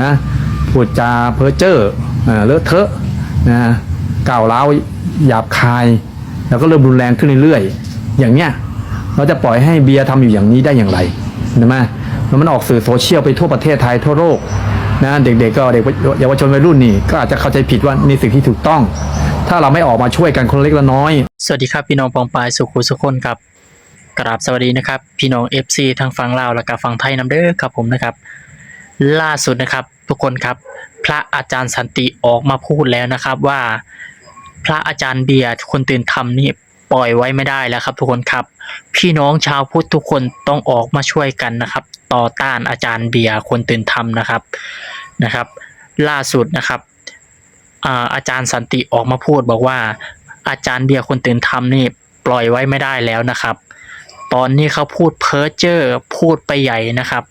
นะพูดจาเพ้อเจ้อเอ่อเลอะเทอะนะก้าวร้าวหยาบคาย แล้วก็เริ่มรุนแรงขึ้นเรื่อยๆอย่างเนี้ยเราจะปล่อยให้เบียร์ทำอยู่อย่างนี้ได้อย่างไรนไหมแล้วมันออกสื่อโซเชียลไปทั่วประเทศไทยทั่วโลกนะเด็กๆก็เด็กเยาวชนวัยรุ่นนี่ก็อาจจะเข้าใจผิดว่านี่สิ่งที่ถูกต้อง ถ้าเราไม่ออกมาช่วยกันคนเล็กละน้อย สวัสดีครับพี่น้องปองปายสุขุสุขคนครับกราบสวัสดีนะครับ พี่น้อง FC ทางฝั่งลาวและก็ฝั่งไทยนํเด้อครับผมนะครับ ล่าสุดนะครับ ทุกคนครับ พระอาจารย์สันติออกมาพูดแล้วนะครับว่า พระอาจารย์เบียร์คนตื่นธรรมนี่ปล่อยไว้ไม่ได้แล้วครับ ทุกคนครับ พี่น้องชาวพุทธทุกคนต้องออกมาช่วยกันนะครับ ต่อต้านอาจารย์เบียร์คนตื่นธรรมนะครับนะครับ ล่าสุดนะครับอาอาจารย์สันติออกมาพูดบอกว่า อาจารย์เบียร์คนตื่นธรรมนี่ปล่อยไว้ไม่ได้แล้วนะครับ ตอนนี้เขาพูดเพ้อเจ้อพูดไปใหญ่นะครับ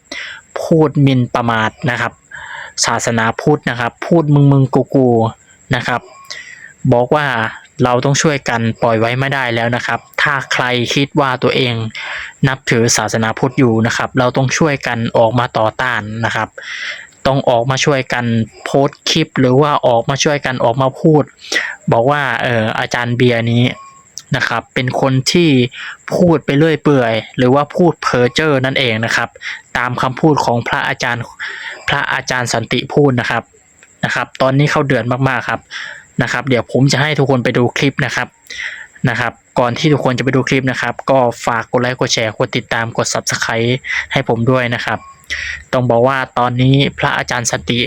พูดมินประมาทนะครับ ศาสนาพุทธนะครับ พูดมึงมึงกูกูนะครับ บอกว่าเราต้องช่วยกันปล่อยไว้ไม่ได้แล้วนะครับ ถ้าใครคิดว่าตัวเองนับถือศาสนาพุทธอยู่นะครับ เราต้องช่วยกันออกมาต่อต้านนะครับ ต้องออกมาช่วยกันโพสต์คลิป หรือว่าออกมาช่วยกันออกมาพูด บอกว่าเอออาจารย์เบียร์นี้ นะครับ เป็นคนที่พูดไปเรื่อยเปื่อย หรือว่าพูดเพ้อเจ้อนั่นเองนะครับ ตามคำพูดของพระอาจารย์พระอาจารย์สันติพูดนะครับนะครับ ตอนนี้เขาเดือดมากๆครับนะครับ เดี๋ยวผมจะให้ทุกคนไปดูคลิปนะครับนะครับ ก่อนที่ทุกคนจะไปดูคลิปนะครับ ก็ฝากกดไลค์กดแชร์กดติดตามกด subscribe ให้ผมด้วยนะครับต้องบอกว่าตอนนี้พระอาจารย์สันติ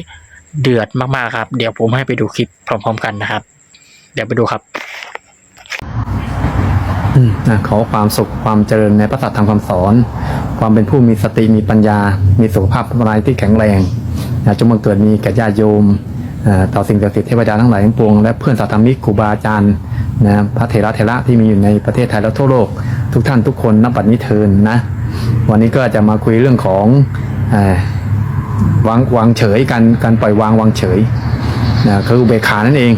เดือดมากๆครับ เดี๋ยวผมให้ไปดูคลิปพร้อม ๆ กันนะครับ เดี๋ยวไปดูครับ นะขอความสุขความเจริญในพระสัทธรรมคำสอน ความเป็นผู้มีสติมีปัญญา มีสุขภาพร่างกายที่แข็งแรงนะจงบังเกิดมีแก่ญาติโยมต่อสิ่งศักดิ์สิทธิ์เทวดาทั้งหลายทั้งปวงและเพื่อนสาธรรมิกครูบาอาจารย์นะพระเถระเถระที่มีอยู่ในประเทศไทยและทั่วโลก ทุกท่านทุกคนนับบัดนี้เทินนะ วันนี้ก็จะมาคุยเรื่องของอวางวางเฉยการการปล่อยวางวางเฉยนะคืออุเบกขานั่นเอง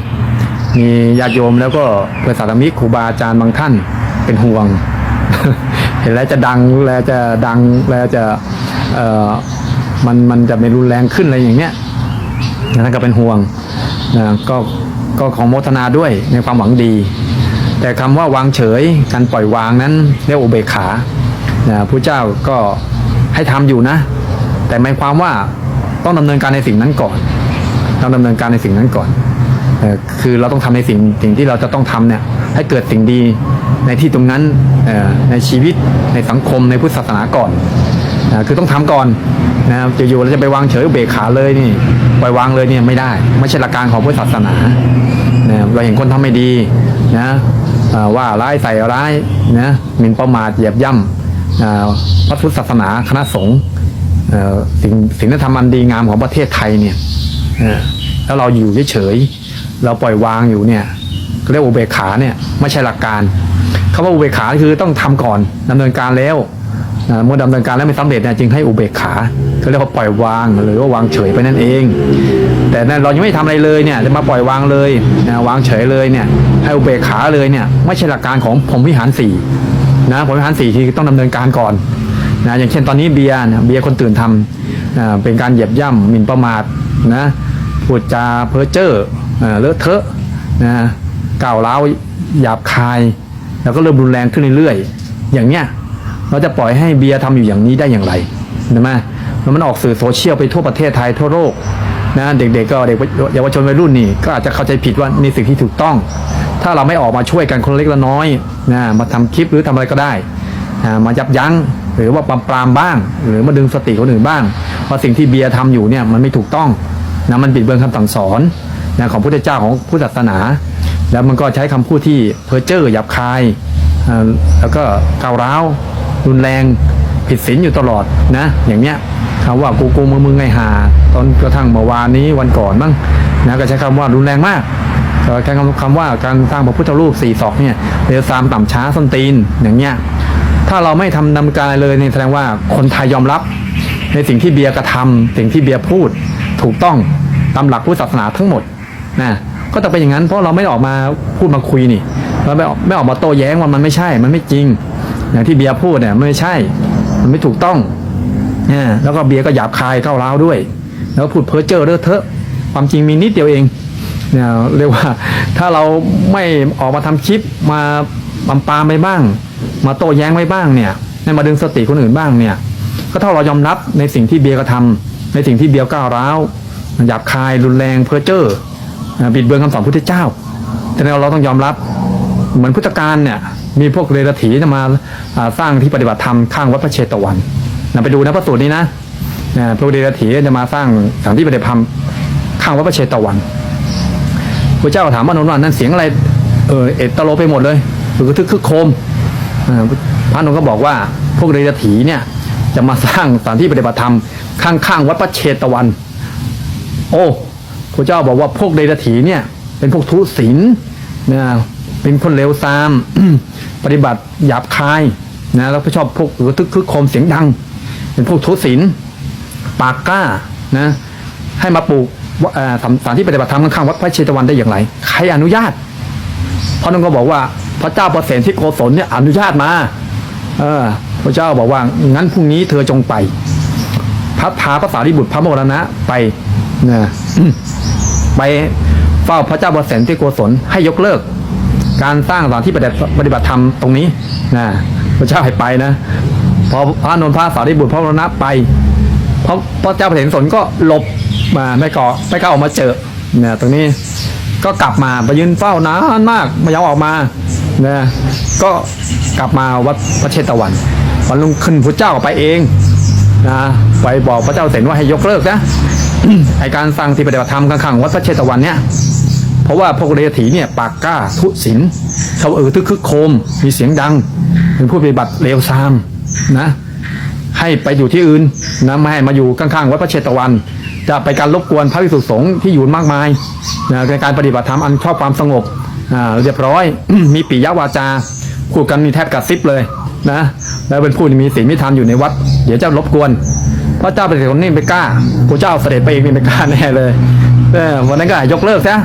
มีญาติโยมแล้วก็เพื่อนสาธรรมิกครูบาอาจารย์บางท่าน เป็นห่วง เห็นแล้วจะดังแล้วจะดังแล้วจะเอ่อมันมันจะไม่รุนแรงขึ้นอะไรอย่างเงี้ยนั่นก็เป็นห่วงนะก็ก็ของโมทนาด้วยในความหวังดี แต่คำว่าวางเฉยการปล่อยวางนั้นเรียกอุเบกขานะพระเจ้าก็ให้ทำอยู่นะ แต่หมายความว่าต้องดำเนินการในสิ่งนั้นก่อนต้องดำเนินการในสิ่งนั้นก่อนคือเราต้องทำในสิ่งสิ่งที่เราจะต้องทำเนี่ย ให้เกิดสิ่งดีในที่ตรงนั้นในชีวิตในสังคมในพุทธศาสนาก่อนนะคือต้องทำก่อนนะครับจะอยู่เราจะไปวางเฉยเบรกขาเลยนี่ปล่อยวางเลยเนี่ยไม่ได้ ไม่ใช่หลักการของพุทธศาสนานะเราเห็นคนทำไม่ดีนะว่าร้ายใส่ร้ายนะหมิ่นประมาทเหยียบย่ำพระพุทธศาสนาคณะสงฆ์สิ่งสิ่งที่ทำอันดีงามของประเทศไทยเนี่ยแล้วเราอยู่เฉยๆเราปล่อยวางอยู่เนี่ย เรียกอุเบกขาเนี่ยไม่ใช่หลักการคำว่าอุเบกขาคือต้องทำก่อนดำเนินการแล้วเมื่อดำเนินการแล้วไม่สำเร็จเนี่ยจึงให้อุเบกขาเขาเรียกว่าปล่อยวางหรือว่าวางเฉยไปนั่นเอง แต่นั่นเรายังไม่ทำอะไรเลยเนี่ยจะมาปล่อยวางเลยนะวางเฉยเลยเนี่ยให้อุเบกขาเลยเนี่ยไม่ใช่หลักการของผมวิหารสี่นะผมวิหารสี่ที่ต้องดำเนินการก่อนนะอย่างเช่นตอนนี้เบียร์เนี่ยเบียร์คนตื่นทำนะเป็นการเหยียบย่ำหมิ่นประมาทนะพูดจาเพ้อเจ้อเอ่อเลอะเทอะนะ ก้าวร้าวหยาบคาย แล้วก็เริ่มรุนแรงขึ้นเรื่อยๆอย่างเนี้ยเราจะปล่อยให้เบียร์ทำอยู่อย่างนี้ได้อย่างไรนไหมแล้วมันออกสื่อโซเชียลไปทั่วประเทศไทยทั่วโลกนะเด็กๆก็เด็กเยาวชนวัยรุ่นนี่ก็อาจจะเข้าใจผิดว่านี่สิ่งที่ถูกต้อง ถ้าเราไม่ออกมาช่วยกันคนเล็กละน้อยนะมาทำคลิปหรือทำอะไรก็ได้มายับยั้งหรือว่าปรามปรามบ้าง หรือมาดึงสติคนอื่นบ้างว่าสิ่งที่เบียร์ทำอยู่เนี่ยมันไม่ถูกต้องนะมันบิดเบือนคำสั่งสอนนะของพุทธเจ้าของพุทธศาสนา แล้วมันก็ใช้คำพูดที่เพ้อเจ้อหยาบคาย แล้วก็ก้าวร้าว รุนแรงผิดศีลอยู่ตลอดนะ อย่างเนี้ยคำว่ากูกูมึงมึงไงหาตอนกระทั่งเมื่อวานนี้วันก่อนบ้งนะก็ใช้คำว่ารุนแรงมากใช้คำคำว่าการสร้างพระพุทธรูปสี่ศอกเนี่ยเรือซามต่ำช้าส้นตีนอย่างเงี้ยถ้าเราไม่ทำดำเนินการเลยเนี่ยแสดงว่าคนไทยยอมรับ ในสิ่งที่เบียร์กระทำสิ่งที่เบียร์พูดถูกต้องตามหลักพุทธศาสนาทั้งหมดนะ ก็ต้องเป็นอย่างนั้นเพราะเราไม่ออกมาพูดมาคุยนี่เราไม่ออกไม่ออกมาโต้แย้งว่ามันไม่ใช่ มันไม่จริงอย่างที่เบียร์พูดเนี่ยมันไม่ใช่ มันไม่ถูกต้องเนี่ยแล้วก็เบียร์ก็หยาบคายเข้าวร้าวด้วย แล้วพูดเพ้อเจ้อเลอะเทอะ ความจริงมีนิดเดียวเองเนี่ยเรียกว่าถ้าเราไม่ออกมาทำคลิปมาปามปามไปบ้าง มาโต้แย้งไว้บ้างเนี่ยมาดึงสติคนอื่นบ้างเนี่ย ก็เท่าเรายอมรับในสิ่งที่เบียร์กระทำในสิ่งที่เบียร์ก้าวร้าวหยาบคายรุนแรงเพ้อเจ้อ บิดเบือนคำสอนพุทธเจ้า แต่เราต้องยอมรับเหมือนพุทธการเนี่ยมีพวกเรรถีจะมาสร้างที่ปฏิบัติธรรมข้างวัดพระเชตวันนะไปดูนะพระสูตรนี้นะพวกเรรถีจะมาสร้างสถานที่ปฏิบัติธรรมข้างวัดพระเชตวันพระเจ้าถามว่านนท์ว่านั่นเสียงอะไรเออเอตะโลไปหมดเลยหรือทึกคึกโคมพระนนท์ก็บอกว่าพวกเรรถีเนี่ยจะมาสร้างสถานที่ปฏิบัติธรรมข้างๆวัดพระเชตวัน โอ้ พระเจ้าบอกว่าพวกเดรัจฉีเนี่ย เป็นพวกทุศีลนะเป็นคนเลวทราม ปฏิบัติหยาบคายนะแล้วก็ชอบพวกหรือทึกคึกโคมเสียงดัง เป็นพวกทุศีลปากกล้านะให้มาปลูกสถานที่ปฏิบัติธรรมข้างๆวัดพระเชตวันได้อย่างไร ใครอนุญาตเพราะนั่นก็บอกว่าพระเจ้าประเสนที่โกศลเนี่ยอนุญาตมา เออ พระเจ้าบอกว่างั้นพรุ่งนี้เธอจงไปพระพาพระสารีบุตรพระโมรณะไปนะ ไปเฝ้าพระเจ้าประเสนที่โกศลให้ยกเลิก การสร้างสถานที่ปฏิบัติธรรมตรงนี้นะพระเจ้าให้ไปนะพอพระนนท์พระสารีบุตรพระรณะไปเพราะพระเจ้าประเสนสนก็หลบมาไม่ก่อไม่กล้าออกมาเจอเนี่ยตรงนี้ก็กลับมาไปยืนเฝ้านานมากไม่ยอมออกมานะก็กลับมาวัดพระเชตวันวันลุงขึ้นพระเจ้าไปเองนะไปบอกพระเจ้าเสนว่าให้ยกเลิกนะ ไอการสร้างที่ปฏิบัติธรรมข้างๆวัดพระเชตวันเนี่ยเพราะว่าพวกเรถีเนี่ยปากกล้าทุศิลชาเออทึกคึกโคมมีเสียงดังเป็นผู้ปฏิบัติเลวทรามนะให้ไปอยู่ที่อื่นนะไม่ให้มาอยู่ข้างๆวัดพระเชตวัน จะไปการรบกวนพระภิกษุสงฆ์ที่อยู่มากมายนะในการปฏิบัติธรรมอันชอบความสงบเรียบร้อยมีปิยวาจาพูดกันมีแทบกระซิบเลยนะแล้วเป็นผู้ที่มีศีลมีธรรมอยู่ในวัด เดี๋ยวจะรบกวน พระเจ้าเป็นคนนี่ไม่กล้าพระเจ้าเสด็จไปเองไม่กล้าแน่เลยเออวันนั้นก็ยกเลิกซะ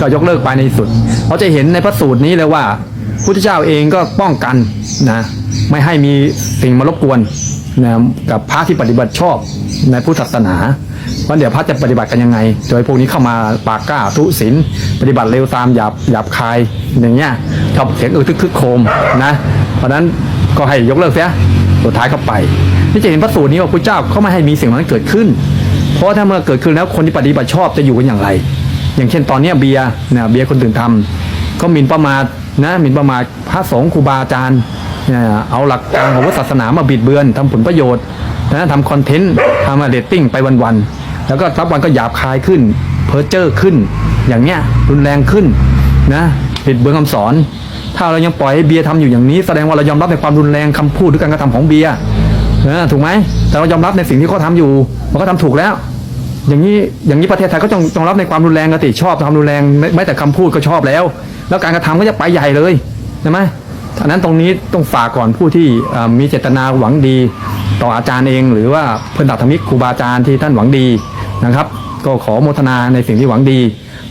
ก็ยกเลิกไปในที่สุดเราจะเห็นในพระสูตรนี้เลยว่าพุทธเจ้าเองก็ป้องกันนะไม่ให้มีสิ่งมารบกวนนะกับพระที่ปฏิบัติชอบในพุทธศาสนาว่าเดี๋ยวพระจะปฏิบัติกันยังไง โดยพวกนี้เข้ามาปากกล้าทุศีลปฏิบัติเร็วตามหยาบหยาบคายอย่างเงี้ยชอบเสียงเออทึกทึกโคมนะ เพราะฉะนั้นก็ให้ยกเลิกเสียสุดท้ายก็ไป ที่จะเห็นพระสูตรนี้ว่าพระเจ้าเขาไม่ให้มีสิ่งนั้นเกิดขึ้น เพราะว่าถ้าเมื่อเกิดขึ้นแล้วคนที่ปฏิบัติชอบจะอยู่กันอย่างไร อย่างเช่นตอนนี้เบียร์เนี่ยเบียร์คนตื่นทำก็หมิ่นประมาทนะหมิ่นประมาทพระสงฆ์ครูบาอาจารย์เนี่ยเอาหลักการของศาสนามาบิดเบือนทำผลประโยชน์นะทำคอนเทนต์ทำมาเรตติ้งไปวันๆแล้วก็รับวันก็หยาบคายขึ้น เพ้อเจ้อขึ้น อย่างเนี้ยรุนแรงขึ้นนะบิดเบือนคำสอน ถ้าเรายังปล่อยให้เบียร์ทำอยู่อย่างนี้แสดงว่าเรายอมรับในความรุนแรงคำพูดหรือการกระทำของเบียร์ เออถูกไหมแต่เรายอมรับในสิ่งที่เขาทำอยู่ มันก็ทำถูกแล้ว อย่างนี้อย่างนี้ประเทศไทยก็ต้องต้องรับในความรุนแรงกันติชอบทำรุนแรงไม่ไม่แต่คำพูดก็ชอบแล้ว แล้วการกระทำก็จะไปใหญ่เลยใช่ไหมฉะนั้นตรงนี้ต้องฝากก่อนผู้ที่มีเจตนาหวังดี ต่ออาจารย์เอง หรือว่าเพื่อนตัดธรรมิกครูบาอาจารย์ที่ท่านหวังดีนะครับ ก็ขอโมทนาในสิ่งที่หวังดี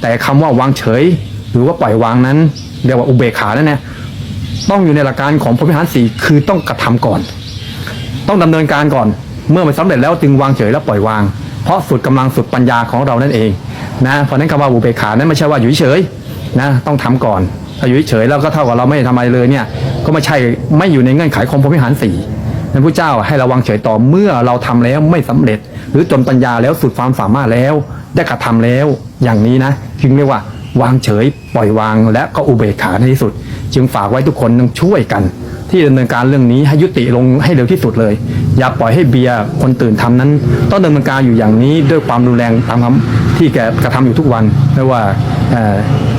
แต่คำว่าวางเฉย หรือว่าปล่อยวางนั้นเรียกว่าอุเบกขานั่นนะต้องอยู่ในหลักการของพระพิหารสี่คือต้องกระทำก่อน ต้องดำเนินการก่อน เมื่อมันสำเร็จแล้วจึงวางเฉยแล้วปล่อยวาง เพราะสุดกำลังสุดปัญญาของเรานั่นเองนะเพราะนั้นคำว่าอุเบกขานั้นไม่ใช่ว่าอยู่เฉยนะต้องทำก่อนถ้าอยู่เฉยแล้วก็เท่ากับเราไม่ทำอะไรเลยเนี่ยก็ไม่ใช่ไม่อยู่ในเงื่อนไขของพระพิหารสี่นั้นพระเจ้าให้ระวังเฉยต่อเมื่อเราทำแล้วไม่สำเร็จ หรือจนปัญญาแล้วสุดความสามารถแล้วได้กระทำแล้วอย่างนี้นะจึงเรียกว่าวางเฉยปล่อยวางและก็อุเบกขาในที่สุด จึงฝากไว้ทุกคนต้องช่วยกัน ที่ดำเนินการเรื่องนี้ให้ยุติลงให้เร็วที่สุดเลย อย่าปล่อยให้เบียร์คนตื่นทำนั้น ต้องดำเนินการอยู่อย่างนี้ด้วยความรุนแรงตามคำที่แกกระทำอยู่ทุกวันไม่ว่าเ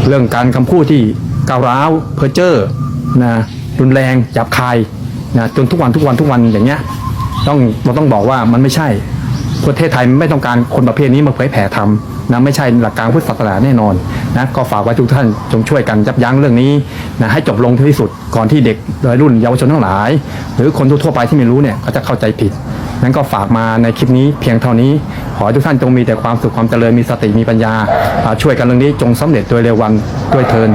เรื่องการคำพูดที่ก้าวร้าวเพ้อเจ้อนะรุนแรงหยาบคายนะจนทุกวันทุกวันทุกวันอย่างเงี้ยต้องเราต้องบอกว่ามันไม่ใช่ประเทศไทยไม่ต้องการคนประเภทนี้มาเผยแผ่ธรรมนะไม่ใช่หลักการพุทธศาสนาแน่นอน นะก็ฝากไว้ทุกท่านจงช่วยกันยับยั้งเรื่องนี้นะให้จบลงที่สุดก่อนที่เด็กวัยรุ่นเยาวชนทั้งหลาย หรือคนทั่วไปที่ไม่รู้เนี่ยก็จะเข้าใจผิดนั้นก็ฝากมาในคลิปนี้เพียงเท่านี้ ขอให้ทุกท่านจงมีแต่ความสุขความเจริญมีสติมีปัญญา ช่วยกันเรื่องนี้จงสำเร็จโดยเร็ววันด้วยเทิน